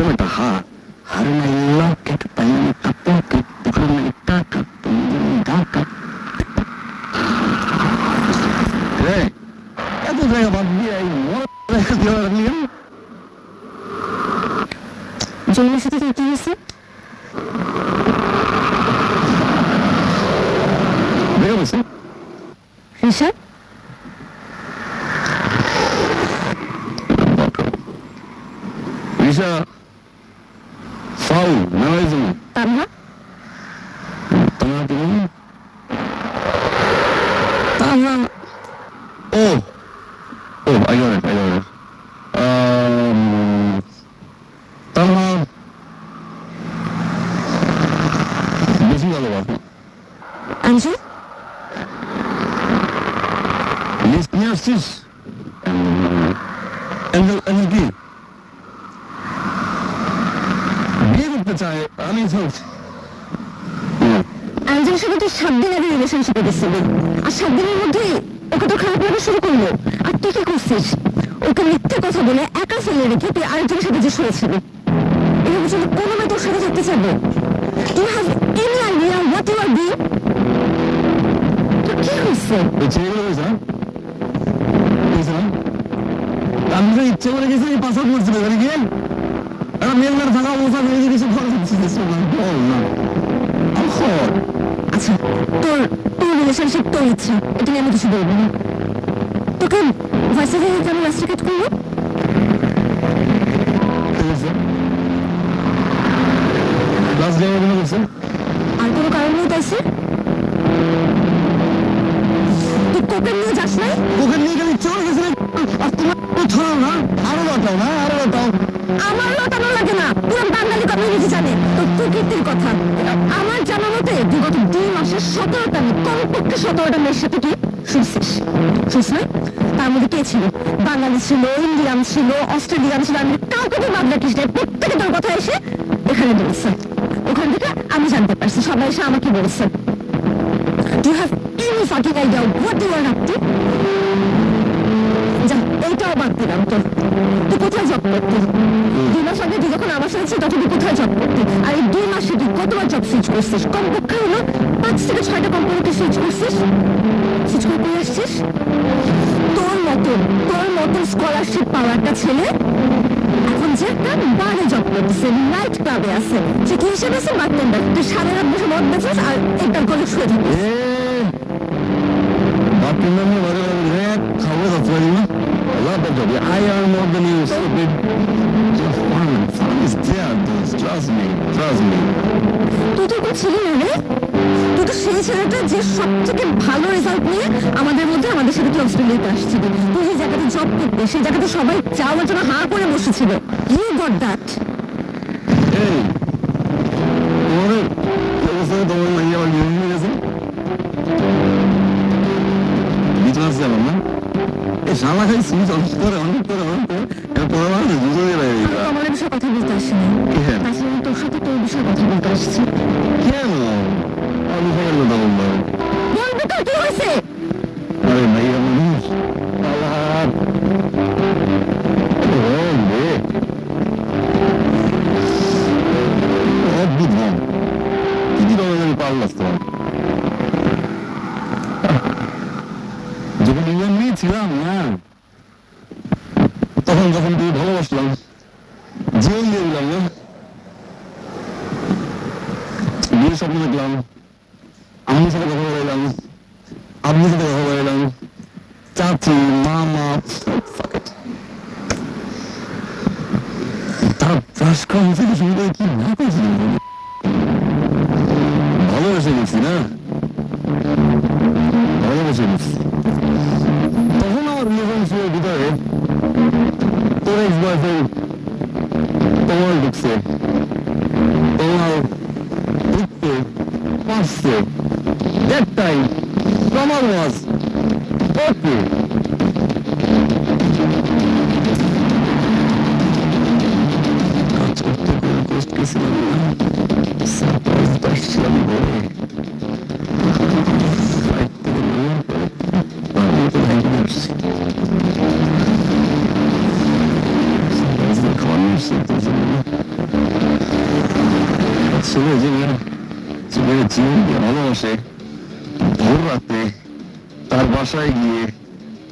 지금부터 하루나 일로 계속 달리는 갑도 갑도 그러면 있다 갑도 움직인다 그래 나도 내가 봤는데 뭐 내가 들어가면 조용히 재밌어 내가 봤어? 괜찮아? 의사 Oh. Oh, I got it, I got it. Um, somehow, busy वाला बात है. Answer? yes, yes. Give it the time. I mean, folks. আমি সব সাথে তুই সাত দিন আগে রিলেশনশিপে গেছিলি। আর সাত দিনের মধ্যে ওকে তো খারাপ লাগা শুরু করল। আর তুই কি করছিস? ওকে মিথ্যে কথা বলে একা ফেলে রেখে তুই আরেকজনের সাথে যে শুয়েছিলি। এভাবে চলে কোনো মেয়ে তোর সাথে থাকতে চাইবে? তুই have any idea what you are doing তোর কি হয়েছে আমি তো ইচ্ছে করে গেছি পাসওয়ার্ড করছি ওখানে গিয়ে? একটা মেয়েগুলোর থাকা অবস্থা ভেঙে কিছু খরচ না। আচ্ছা তোর তোর রিলেশনশিপ তোর ইচ্ছা। এটা নিয়ে আমি কিছু বলব না। তোকে ভয়েস থেকে কেন রাস্ট্রিকেট করব আছে লাস্ট ডে কোনো করছে আর কোনো কারণ নেই তাইছে তুই কোকেন নিয়ে যাস নাই? ওকে নিয়ে গেলে চলে গেছে আর তোমার কোথাও না। আরও বাটাও না আরও বাটাও আমার লটানো লাগে না। পুরো বাঙালি কমিউনিটি জানে। তোর প্রকৃতির কথা। সতেরোটা মেয়ে সতেরোটা মেয়ের সাথে তুই না? তার মধ্যে কে ছিল? বাঙালি ছিল, ইন্ডিয়ান ছিল, অস্ট্রেলিয়ান ছিল আমি কাউকে তুই বাদ না প্রত্যেকে তোর এসে এখানে বলছে। ওখান থেকে আমি জানতে পারছি, সবাই এসে আমাকে বলছে। Do you have any fucking idea what to? যা বাদ দিলাম তোর তুই কোথায় জব করতি? দুই মাস আগে তুই যখন আমার সাথে ছিলি, তখন তুই কোথায় জব করতি? আর এই দুই মাসে তুই কতবার জব সুইচ করছিস? কমপক্ষে হলো পাঁচ থেকে ছয়টা কোম্পানিতে সুইচ করছিস? সুইচ করে পেয়ে আসছিস? তোর মতন তোর মতন স্কলারশিপ পাওয়া একটা ছেলে এখন যে একটা বারে জব করতেছে নাইট ক্লাবে আছে। সে কি হিসেবে আছে? বার্টেন্ডার তুই সারা রাত বসে মদ বেছিস আর একটার করে শুয়ে থাকিস। এ বাপের love that job. I earn more than you, stupid. Just fun. Fun is there, dude. Trust me. Trust me. তুই তো কোনো ছিলি না রে তুই তো সেই ছেলেটা যে সব থেকে ভালো রেজাল্ট নিয়ে আমাদের মধ্যে আমাদের সাথে তুই অস্ট্রেলিয়াতে আসছিল তুই যে জায়গাতে জব করতে সেই জায়গাতে সবাই যাওয়ার জন্য হাঁ করে বসেছিল ইউ গট দ্যাট. তোমাদের তোমার মাইয়া আমার হয়ে গেছে বিচন আছে আমার না এই শালা খাই সুইচ অনেক করে অনেক আম্মুর সাথে কথা বলাইলাম আব্বুর সাথে কথা বলাইলাম চাচি মামা fuck it. তার প্রাস কম থেকে শুরু করে কি না করছি ভালোবেসে গেছি না ভালোবেসে গেছি তখন আমার রিলেশনশিপের ভিতরে তোর এক্স বয়ফ্রেন্ড তোমার ঢুকছে তোমার ঢুকতে পারছে that time ভোর রাতে তার বাসায় গিয়ে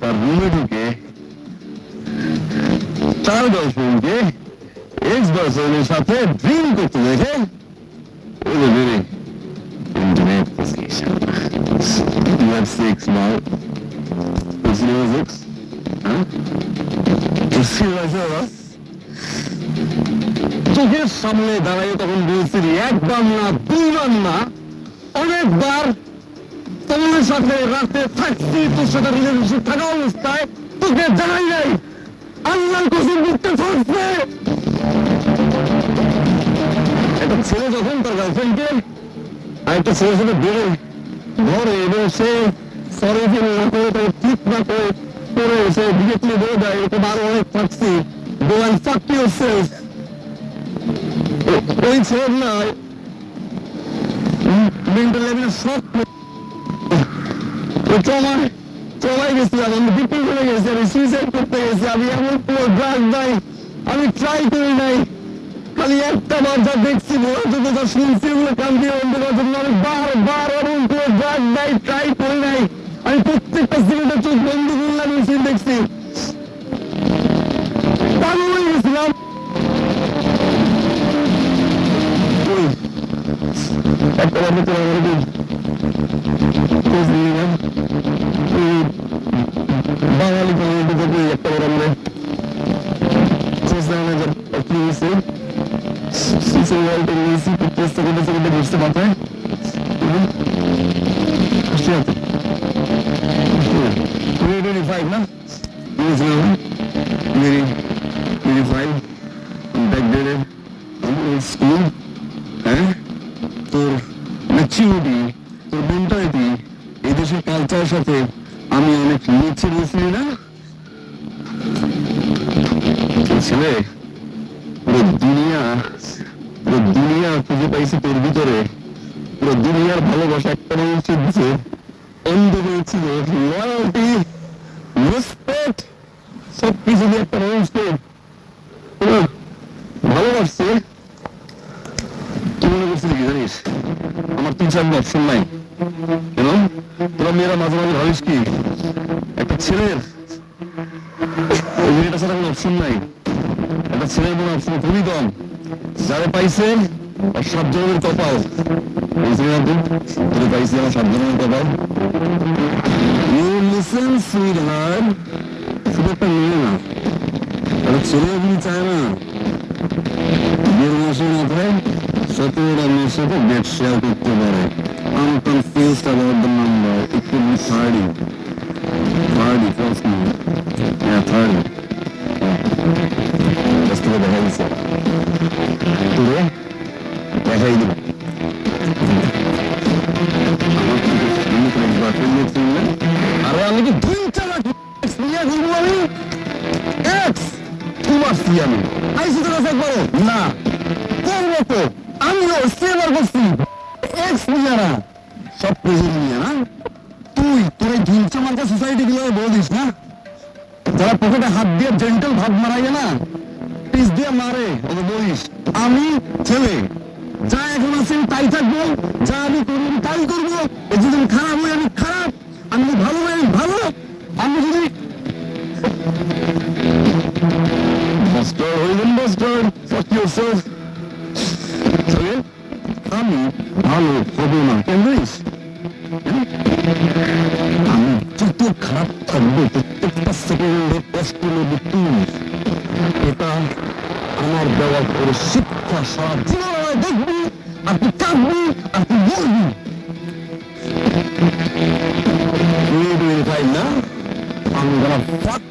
তার রুমে ঢুকে তার গার্লফ্রেন্ডকে এক্স বয়ফ্রেন্ডের সাথে ড্রিম করতে দেখে see myself, চোখের সামনে দাঁড়াই তখন বলছিলি একবার না দুইবার না অনেকবার সাথে রাতে থাকছি তোর সাথে রিলেশনশিপ থাকা অবস্থায়। তোকে জানাই নাই, আল্লাহর কসম করতে থাকছে একটা ছেলে যখন তার গার্লফ্রেন্ডকে আরেকটা ছেলের সাথে বেরোয় ঘরে এবং সে সরি ফিল না করে তাকে ঠিক না করে করে সে ডিরেক্টলি বলে দেয় এরকম আরও অনেক থাকছি। গো অ্যান্ড ফাক ওই ছেলের না মেন্টাল লেভেলের সব ট্রমায় ট্রমায় গেছিলাম আমি ডিপেন্ড করে গেছি, আমি সুইসাইড করতে গেছি, আমি এমন কোনো ড্রাগ নাই, আমি ট্রাই করি নাই, খালি একটা বার দেখছি শুনছি ওগুলো কান দিয়ে বন্ধ করার আমি বার বার এমন কোনো ড্রাগ নাই ট্রাই করি নাই, আমি প্রত্যেকটা সিনেমাটা চোখ বন্ধ করলাম এই সিন দেখছি। গেছিলাম। একটা বার ভিতরে আমার ওই খোঁজ নিয়ে নিলাম। ওই বাঙালি কমিউনিটি থেকে একটা বার আমরা খোঁজ নেওয়া যায় কি হয়েছে সুইসাইড ওয়ার্ল্ড নিয়েছি প্রত্যেক সেকেন্ডে সেকেন্ডে বসতে মাথায় খুশি আছে টোয়েন্টি টোয়েন্টি ফাইভ না বুঝলাম মেরি মেরি ফাইভ ব্যাকডেটেড স্কুল পুরো দুনিয়া পুরো দুনিয়া খুঁজে পাইছে তোর ভিতরে। পুরো দুনিয়ার ভালোবাসা একটা মানুষের দিছে। অন্ধ হয়েছিল লয়ালটি রেসপেক্ট সব কিছু দিয়ে একটা মানুষকে ভালোবাসছে? কি মনে করছিলি কি জানিস? আমার তিন চারটা অপশন নাই। কেন? তোরা মেয়েরা মাঝে মাঝে ভাবিস কি? একটা ছেলের মেয়েটা ছাড়া কোনো অপশন নাই। একটা ছেলের কোনো অপশন খুবই কম যারা পাইছে সাত জনের কপাল না পাইছে আমার সাত জনের কপাল ইউ লিসেন সুইট হার্ট শুধু একটা মেয়ে না একটা ছেলে এগুলি চায় না দেড় মাসের মাথায় সতেরোটা মেয়ের সাথে ডেট শেয়ার করতে পারে I'm confused about the number. It could be 30. 30, trust me. মার্কা সোসাইটি গুলো বলিস না? যারা পকেটে হাত দিয়ে জেন্টাল ভাব মারাইয়ে না। পিস দিয়ে মারে বলিস আমি ছেলে। যা এখন আছে তাই থাকব। আমি যত খারাপ থাকব, প্রত্যেকটা সেকেন্ডে কষ্ট নেব তুমি এটা আমার দেওয়ার পরে শিক্ষা সারা জীবন আমায় দেখবি, আর তুই কাঁদবি, আর তুই বলবি। fuck